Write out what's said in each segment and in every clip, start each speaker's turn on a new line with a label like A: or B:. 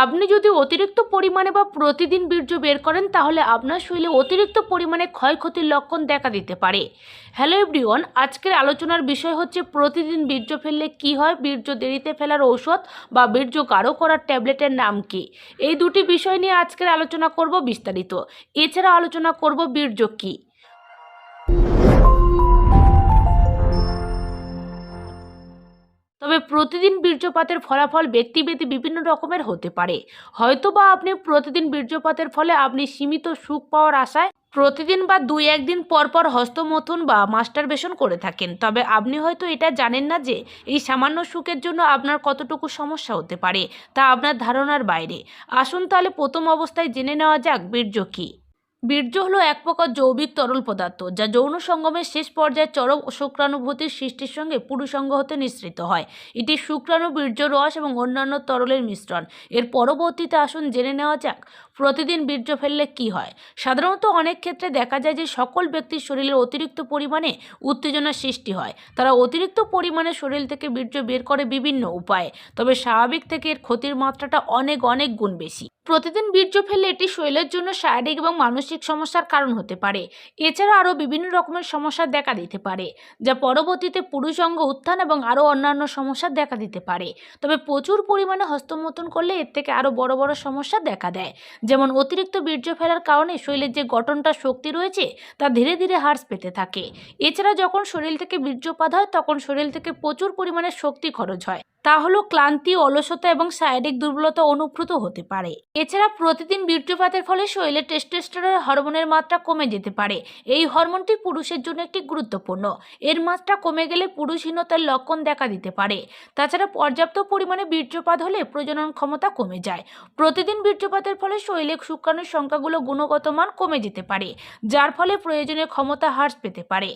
A: আপনি যদি অতিরিক্ত পরিমাণে বা প্রতিদিন বীর্য বের করেন, তাহলে আপনার শরীরে অতিরিক্ত পরিমাণে ক্ষয়ক্ষতির লক্ষণ দেখা দিতে পারে। হ্যালো এভরিওয়ান, আজকের আলোচনার বিষয় হচ্ছে প্রতিদিন বীর্য ফেললে কি হয়? বীর্য দেরিতে ফেলার ঔষধ বা বীর্য গাঢ় করার ট্যাবলেটের নাম কি? এই দুটি বিষয় নিয়ে আজকের আলোচনা করব বিস্তারিত। এছাড়া আলোচনা করব বীর্য কী? তবে প্রতিদিন বীর্যপাতের ফলাফল ব্যক্তিভেদে বিভিন্ন রকমের হতে পারে। হয়তো বা আপনি প্রতিদিন বীর্যপাতের ফলে আপনি সীমিত সুখ পাওয়ার আশায় প্রতিদিন বা দুই একদিন পর পর হস্তমথন বা মাস্টারবেশন করে থাকেন। তবে আপনি হয়তো এটা জানেন না যে এই সামান্য সুখের জন্য আপনার কতটুকু সমস্যা হতে পারে, তা আপনার ধারণার বাইরে। আসুন তাহলে প্রথম অবস্থায় জেনে নেওয়া যাক বীর্য কী। বীর্য হলো এক প্রকার জৈবিক তরল পদার্থ, যা যৌন সঙ্গমের শেষ পর্যায়ে চরম শুক্রাণুভূতির সৃষ্টির সঙ্গে পুরুষঙ্গ হতে নিঃসৃত হয়। এটি শুক্রাণু বীর্য রস এবং অন্যান্য তরলের মিশ্রণ। এর পরবর্তীতে আসুন জেনে নেওয়া যাক প্রতিদিন বীর্য ফেললে কি হয়? সাধারণত অনেক ক্ষেত্রে দেখা যায় যে সকল ব্যক্তির শরীরের অতিরিক্ত পরিমাণে উত্তেজনার সৃষ্টি হয়। তারা অতিরিক্ত পরিমাণে শরীর থেকে বীর্য বের করে বিভিন্ন উপায়ে। তবে স্বাভাবিক থেকে এর ক্ষতির মাত্রাটা অনেক অনেক গুণ বেশি। প্রতিদিন বীর্য ফেললে এটি শরীরের জন্য শারীরিক এবং মানসিক সমস্যার কারণ হতে পারে। এছাড়া আরও বিভিন্ন রকমের সমস্যা দেখা দিতে পারে, যা পরবর্তীতে পুরুষ অঙ্গ উত্থান এবং আরও অন্যান্য সমস্যা দেখা দিতে পারে। তবে প্রচুর পরিমাণে হস্তমৈথুন করলে এর থেকে আরও বড় বড় সমস্যা দেখা দেয়। যেমন অতিরিক্ত বীর্য ফেলার কারণে শরীরের যে গঠনটা শক্তি রয়েছে, তা ধীরে ধীরে হ্রাস পেতে থাকে। এছাড়া যখন শরীর থেকে বীর্যপাত হয়, তখন শরীর থেকে প্রচুর পরিমাণে শক্তি খরচ হয়। তা হলো ক্লান্তি, অলসতা এবং শারীরিক দুর্বলতা অনুভূত হতে পারে। এছাড়া প্রতিদিন বীর্যপাতের ফলে শরীরে টেস্টোস্টেরন হরমোনের মাত্রা কমে যেতে পারে। এই হরমোনটি পুরুষের জন্য একটি গুরুত্বপূর্ণ। এর মাত্রা কমে গেলে পুরুষহীনতার লক্ষণ দেখা দিতে পারে। তাছাড়া পর্যাপ্ত পরিমাণে বীর্যপাত হলে প্রজনন ক্ষমতা কমে যায়। প্রতিদিন বীর্যপাতের ফলে শরীরে শুক্রাণুর সংখ্যাগুলো গুণগত মান কমে যেতে পারে, যার ফলে প্রয়োজনীয় ক্ষমতা হ্রাস পেতে পারে।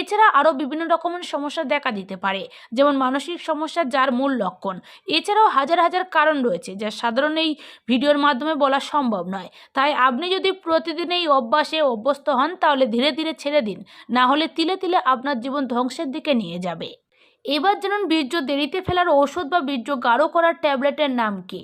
A: এছাড়া আরও বিভিন্ন রকমের সমস্যা দেখা দিতে পারে, যেমন মানসিক সমস্যা যার লক্ষণ। এছাড়াও হাজার হাজার কারণ রয়েছে যা সাধারণ এই ভিডিওর মাধ্যমে বলা সম্ভব নয়। তাই আপনি যদি প্রতিদিন এই অভ্যাসে অভ্যস্ত হন, তাহলে ধীরে ধীরে ছেড়ে দিন। না হলে তিলে তিলে আপনার জীবন ধ্বংসের দিকে নিয়ে যাবে। এবার জানুন বীর্য দেরিতে ফেলার ওষুধ বা বীর্য গাঢ় করার ট্যাবলেটের নাম কি?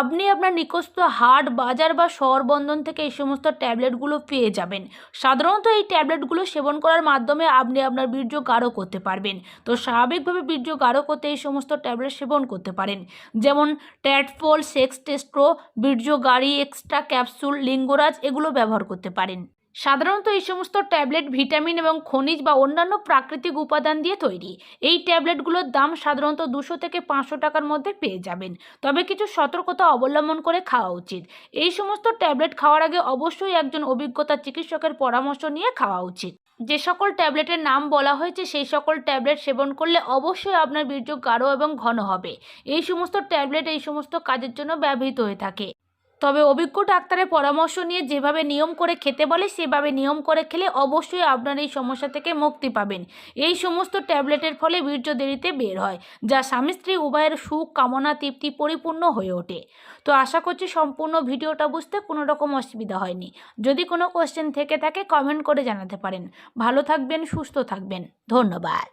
A: আপনি আপনার নিকটস্থ হাট, বাজার বা শহর বন্ধন থেকে এই সমস্ত ট্যাবলেটগুলো পেয়ে যাবেন। সাধারণত এই ট্যাবলেটগুলো সেবন করার মাধ্যমে আপনি আপনার বীর্য গাঢ় করতে পারবেন। তো স্বাভাবিকভাবে বীর্য গাঢ় করতে এই সমস্ত ট্যাবলেট সেবন করতে পারেন। যেমন ট্যাটফল, সেক্স, টেস্ট্রো, বীর্য গাড়ি এক্সট্রা ক্যাপসুল, লিঙ্গরাজ এগুলো ব্যবহার করতে পারেন। সাধারণত এই সমস্ত ট্যাবলেট ভিটামিন এবং খনিজ বা অন্যান্য প্রাকৃতিক উপাদান দিয়ে তৈরি। এই ট্যাবলেটগুলোর দাম সাধারণত দুশো থেকে পাঁচশো টাকার মধ্যে পেয়ে যাবেন। তবে কিছু সতর্কতা অবলম্বন করে খাওয়া উচিত। এই সমস্ত ট্যাবলেট খাওয়ার আগে অবশ্যই একজন অভিজ্ঞতা চিকিৎসকের পরামর্শ নিয়ে খাওয়া উচিত। যে সকল ট্যাবলেটের নাম বলা হয়েছে, সেই সকল ট্যাবলেট সেবন করলে অবশ্যই আপনার বীর্য গাঢ় এবং ঘন হবে। এই সমস্ত ট্যাবলেট এই সমস্ত কাজের জন্য ব্যবহৃত হয়ে থাকে। তবে অভিজ্ঞ ডাক্তারের পরামর্শ নিয়ে যেভাবে নিয়ম করে খেতে বলে, সেভাবে নিয়ম করে খেলে অবশ্যই আপনার এই সমস্যা থেকে মুক্তি পাবেন। এই সমস্ত ট্যাবলেটের ফলে বীর্য দেরিতে বের হয়, যা স্বামী স্ত্রী উভয়ের সুখ, কামনা, তৃপ্তি পরিপূর্ণ হয়ে ওঠে। তো আশা করছি সম্পূর্ণ ভিডিওটা বুঝতে কোনো রকম অসুবিধা হয়নি। যদি কোনো কোশ্চেন থেকে থাকে কমেন্ট করে জানাতে পারেন। ভালো থাকবেন, সুস্থ থাকবেন। ধন্যবাদ।